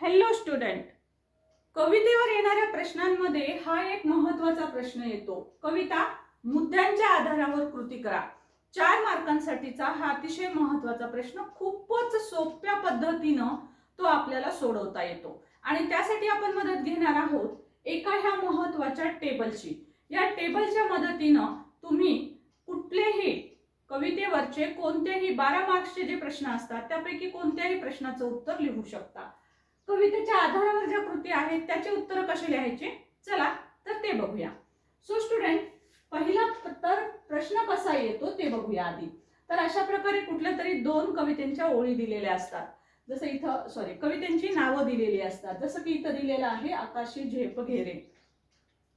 Hello student कवितेवर येणाऱ्या प्रश्नांमध्ये हा एक महत्त्वाचा प्रश्न येतो. कविता मुद्द्यांच्या आधारावर कृती करा. चार मार्कांसाठीचा हा अतिशय महत्त्वाचा प्रश्न खूपच सोप्या पद्धतीनं तो आपल्याला सोडवता येतो. आणि त्यासाठी आपण मदत घेणार आहोत एका ह्या महत्त्वाच्या टेबलची. या टेबलच्या मदतीनं तुम्ही कुठलेही कवितेवरचे कोणतेही बारा मार्क्सचे जे प्रश्न असतात त्यापैकी कोणत्याही प्रश्नाचं उत्तर लिहू शकता. कवितेच्या आधारावर ज्या कृती आहेत त्याचे उत्तर कसे लिहायचे? चला तर ते बघूया. सो स्टुडंट पहिला तर प्रश्न कसा येतो ते बघूया आधी. तर अशा प्रकारे कुठल्या तरी दोन कवितेंच्या ओळी दिलेल्या असतात. जसं इथं सॉरी कवितेंची नावं दिलेली असतात. जसं की इथं दिलेलं आहे आकाशी झेप घेरे.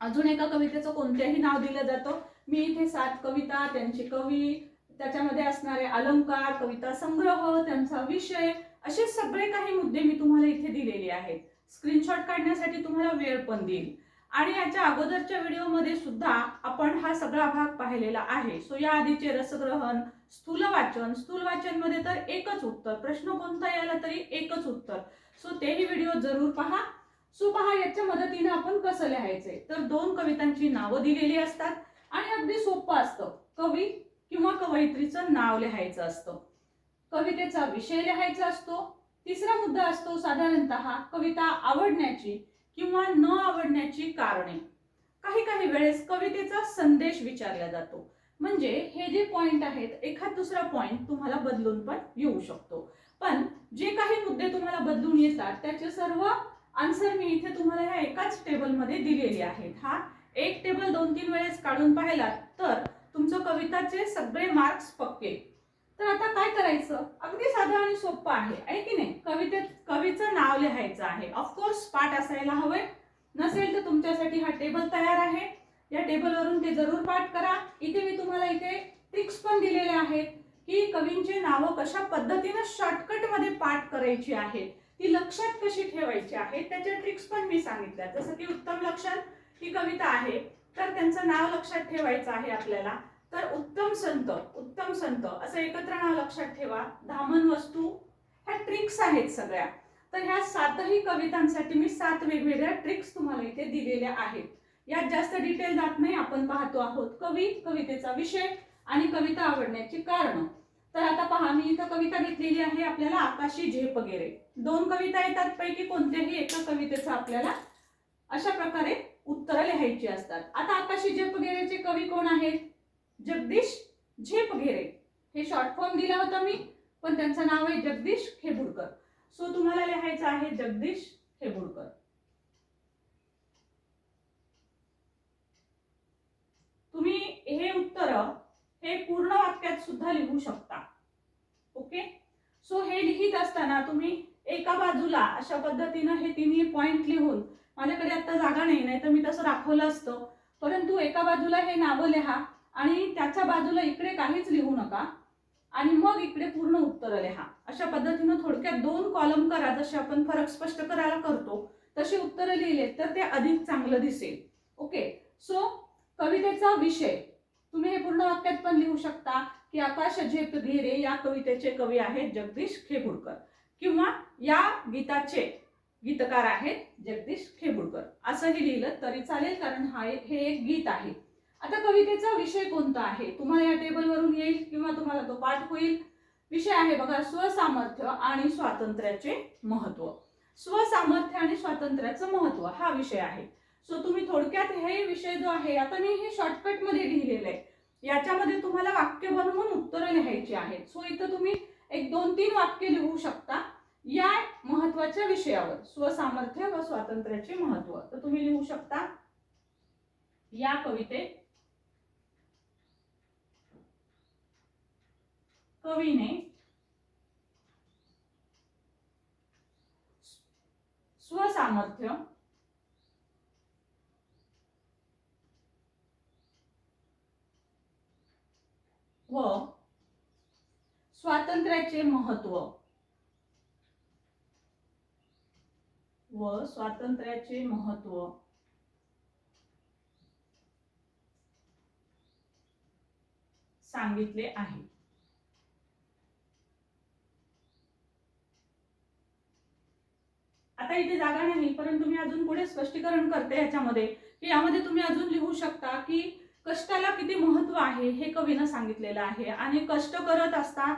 अजून एका कवितेचं कोणत्याही नाव दिलं जातं. मी इथे सात कविता त्यांचे कवी त्याच्यामध्ये असणारे अलंकार कविता संग्रह त्यांचा विषय असे सगळे काही मुद्दे मी तुम्हाला इथे दिलेले आहेत. स्क्रीनशॉट काढण्यासाठी तुम्हाला वेळ पण देईल. आणि याच्या अगोदरच्या व्हिडिओमध्ये सुद्धा आपण हा सगळा भाग पाहिलेला आहे. सो या आधीचे रसग्रहण स्थूल वाचन स्थूल वाचनमध्ये तर एकच उत्तर. प्रश्न कोणता याला तरी एकच उत्तर. सो तेही व्हिडिओ जरूर पहा. सो पहा याच्या मदतीने आपण कसं लिहायचंय तर दोन कवितांची नावं दिलेली असतात. आणि अगदी सोपं असतं. कवी किंवा कवयित्रीचं नाव लिहायचं असतं. कवितेचा विषय लिहायचा असतो. तिसरा मुद्दा असतो साधारणतः कविता आवडण्याची किंवा न आवडण्याची कारणे. काही काही वेळेस कवितेचा संदेश विचारला जातो. म्हणजे हे जे पॉइंट आहेत एखाद दुसरा पॉइंट तुम्हाला बदलून पण येऊ शकतो. पण जे काही मुद्दे तुम्हाला बदलून येतात त्याचे सर्व आन्सर मी इथे तुम्हाला ह्या एकाच टेबलमध्ये दिलेले आहेत. हा एक टेबल दोन तीन वेळेस काढून पाहिलात तर तुमचं कविताचे सगळे मार्क्स पक्के. तर आता काय करायचं? सोपं आहे आहे की नाही? कवितेत कवीचं नाव लिहायचं आहे. ऑफकोर्स पाठ असायला हवे नसेल तर तुमच्यासाठी हा टेबल तयार आहे. या टेबलवरून ते जरूर पाठ करा. इथे मी तुम्हाला इथे ट्रिक्स पण दिलेले आहेत की कवींची नावं कशा पद्धतीनं शॉर्टकटमध्ये पाठ करायची आहेत ती लक्षात कशी ठेवायची आहे त्याच्या ट्रिक्स पण मी सांगितल्या. जसं की उत्तम लक्षण ही कविता आहे तर त्यांचं नाव लक्षात ठेवायचं आहे आपल्याला. तर उत्तम संत उत्तम संत असं एकत्र नाव लक्षात ठेवा. धामन वस्तू ह्या ट्रिक्स आहेत सगळ्या. तर ह्या सातही कवितांसाठी मी सात वेगवेगळ्या ट्रिक्स तुम्हाला इथे दिलेल्या आहेत. यात जास्त डिटेल जात नाही आपण पाहतो आहोत कवी कवितेचा विषय आणि कविता आवडण्याची कारण. तर आता पहा मी इथं कविता घेतलेली आहे आपल्याला आकाशी झेप वगैरे. दोन कविता येतात पैकी कोणत्याही एका कवितेचं आपल्याला अशा प्रकारे उत्तरं लिहायची असतात. आता आकाशी झेप वगैरेचे कवी कोण आहेत? जगदीश झेपघेरे हे शॉर्ट फॉर्म दिला होता मी पण त्यांचं नाव आहे जगदीश खेबुडकर. सो तुम्हाला लिहायचं आहे जगदीश खेबुडकर. तुम्ही हे उत्तर हे पूर्ण वाक्यात सुद्धा लिहू शकता. ओके सो हे लिहित असताना तुम्ही एका बाजूला अशा पद्धतीनं हे तिन्ही पॉइंट लिहून माझ्याकडे आता जागा नाही नाही तर मी तसं दाखवलं असतं परंतु एका बाजूला हे नावं लिहा. आणि त्याच्या बाजूला इकडे काहीच लिहू नका. आणि मग इकडे पूर्ण उत्तर लिहा. अशा पद्धतीनं थोडक्यात दोन कॉलम करा. जसे आपण फरक स्पष्ट करायला करतो तसे उत्तरं लिहिले तर ते अधिक चांगलं दिसेल. ओके सो कवितेचा विषय. तुम्ही हे पूर्ण वाक्यात पण लिहू शकता की आकाश झेप घेरे या कवितेचे कवी आहेत जगदीश खेबुडकर. किंवा या गीताचे गीतकार आहेत जगदीश खेबुडकर. असंही लिहिलं तरी चालेल कारण हा एक- हे एक गीत आहे. आता कवितेचा विषय कोणता आहे? तुम्हाला या टेबलवरून येईल किंवा तुम्हाला तो पाठ होईल. विषय आहे बघा स्वसामर्थ्य आणि स्वातंत्र्याचे महत्त्व. स्वसामर्थ्य आणि स्वातंत्र्याचं महत्त्व हा विषय आहे. सो तुम्ही थोडक्यात हे विषय जो आहे आता मी हे शॉर्टकटमध्ये लिहिलेलं आहे. याच्यामध्ये तुम्हाला वाक्य बनवून उत्तरं लिहायची आहेत. सो इथं तुम्ही एक दोन तीन वाक्य लिहू शकता या महत्त्वाच्या विषयावर. स्वसामर्थ्य व स्वातंत्र्याचे महत्त्व. तर तुम्ही लिहू शकता या कवितेत कवीने स्वसामर्थ्य व स्वातंत्र्याचे महत्त्व व स्वातंत्र्याचे महत्त्व. सांगितले आहे. आता इथे जागा नाही परंतु मी अजून पुढे स्पष्टीकरण करते ह्याच्यामध्ये की यामध्ये तुम्ही अजून लिहू शकता की कष्टाला किती महत्त्व आहे हे कवीनं सांगितलेलं आहे. आणि कष्ट करत असता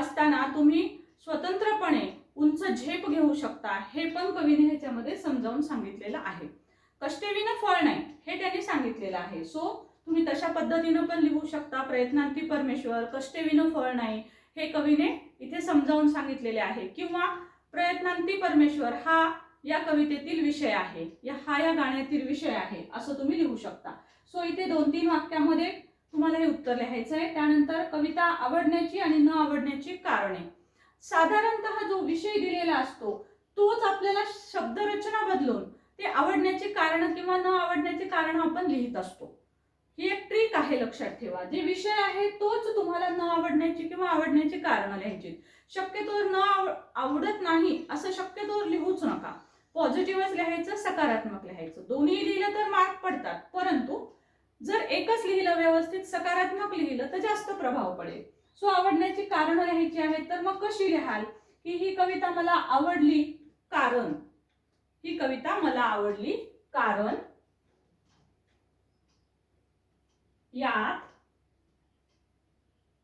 असताना तुम्ही स्वतंत्रपणे उंच झेप घेऊ शकता हे पण कवीने ह्याच्यामध्ये समजावून सांगितलेलं आहे. कष्टेविना फळ नाही हे त्यांनी सांगितलेलं आहे. सो तुम्ही तशा पद्धतीनं पण लिहू शकता प्रयत्नांती परमेश्वर कष्टेविना फळ नाही हे कवीने इथे समजावून सांगितलेले आहे. किंवा प्रयत्नांती परमेश्वर हा या कवितेतील विषय आहे. या हा या गाण्यातील विषय आहे असं तुम्ही लिहू शकता. सो इथे दोन तीन वाक्यामध्ये तुम्हाला हे उत्तर लिहायचं आहे. त्यानंतर कविता आवडण्याची आणि न आवडण्याची कारणे. साधारणतः जो विषय दिलेला असतो तोच आपल्याला शब्दरचना बदलून ते आवडण्याचे कारण किंवा न आवडण्याचे कारण आपण लिहित असतो. ही एक ट्रिक आहे लक्षात ठेवा. जे विषय आहे तोच तुम्हाला न आवडण्याची किंवा आवडण्याची कारण लिहायची. शक्यतोवर न आव- आवडत नाही असं शक्यतोवर लिहूच नका. पॉझिटिव्हच लिहायचं सकारात्मक लिहायचं. दोन्ही लिहिलं तर मार्क पडतात. परंतु जर एकच लिहिलं व्यवस्थित सकारात्मक लिहिलं तर जास्त प्रभाव पडेल. सो आवडण्याची कारण लिहायची आहेत तर मग कशी लिहाल? की ही कविता मला आवडली कारण. ही कविता मला आवडली कारण. यात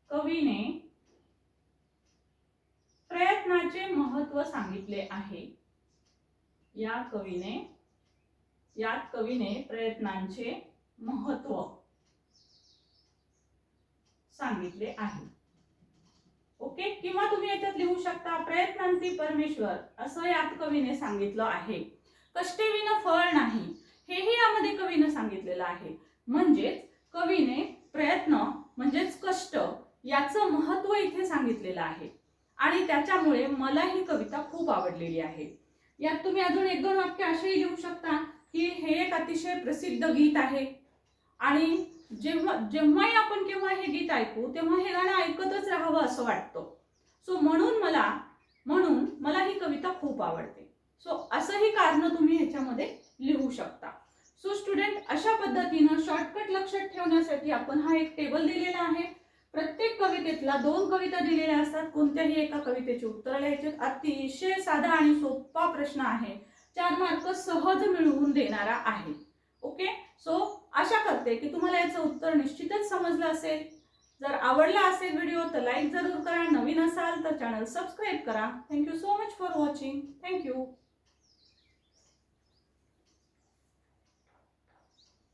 कवीने प्रयत्नाचे महत्त्व सांगितले आहे. या कवीने यात कवीने प्रयत्नांचे महत्त्व सांगितले आहे. ओके? किंवा तुम्ही याच्यात लिहू शकता प्रयत्नांती परमेश्वर असं यात कवीने सांगितलं आहे. कष्टेविना फळ नाही. हेही यामध्ये कवीने सांगितलेलं आहे. म्हणजेच कवीने प्रयत्न म्हणजेच कष्ट याचं महत्त्व इथे सांगितलेलं आहे. आणि त्याच्यामुळे मला ही कविता खूप आवडलेली आहे. यात तुम्ही अजून एक दोन वाक्य असेही लिहू शकता की हे एक अतिशय प्रसिद्ध गीत आहे. आणि जेव्हा जेव्हाही आपण केव्हा हे गीत ऐकू तेव्हा हे गाणं ऐकतच राहावं असं वाटतं. सो म्हणून मला म्हणून मला ही कविता खूप आवडते. सो असंही कारण तुम्ही ह्याच्यामध्ये लिहू शकता. सो स्टुडंट अशा पद्धतीनं शॉर्टकट लक्षात ठेवण्यासाठी आपण हा एक टेबल दिलेला आहे. प्रत्येक कवितेतला दोन कविता दिलेल्या असतात. कोणत्याही एका कवितेची उत्तर लिहायचे अतिशय साधा आणि सोपा प्रश्न आहे. चार मार्क सहज मिळवून देणारा आहे. ओके? सो आशा करते की तुम्हाला याचं उत्तर निश्चितच समजलं असेल. जर आवडला असेल व्हिडिओ तर लाईक जरूर करा. नवीन असाल तर चॅनल सबस्क्राईब करा. Thank you so much for watching thank you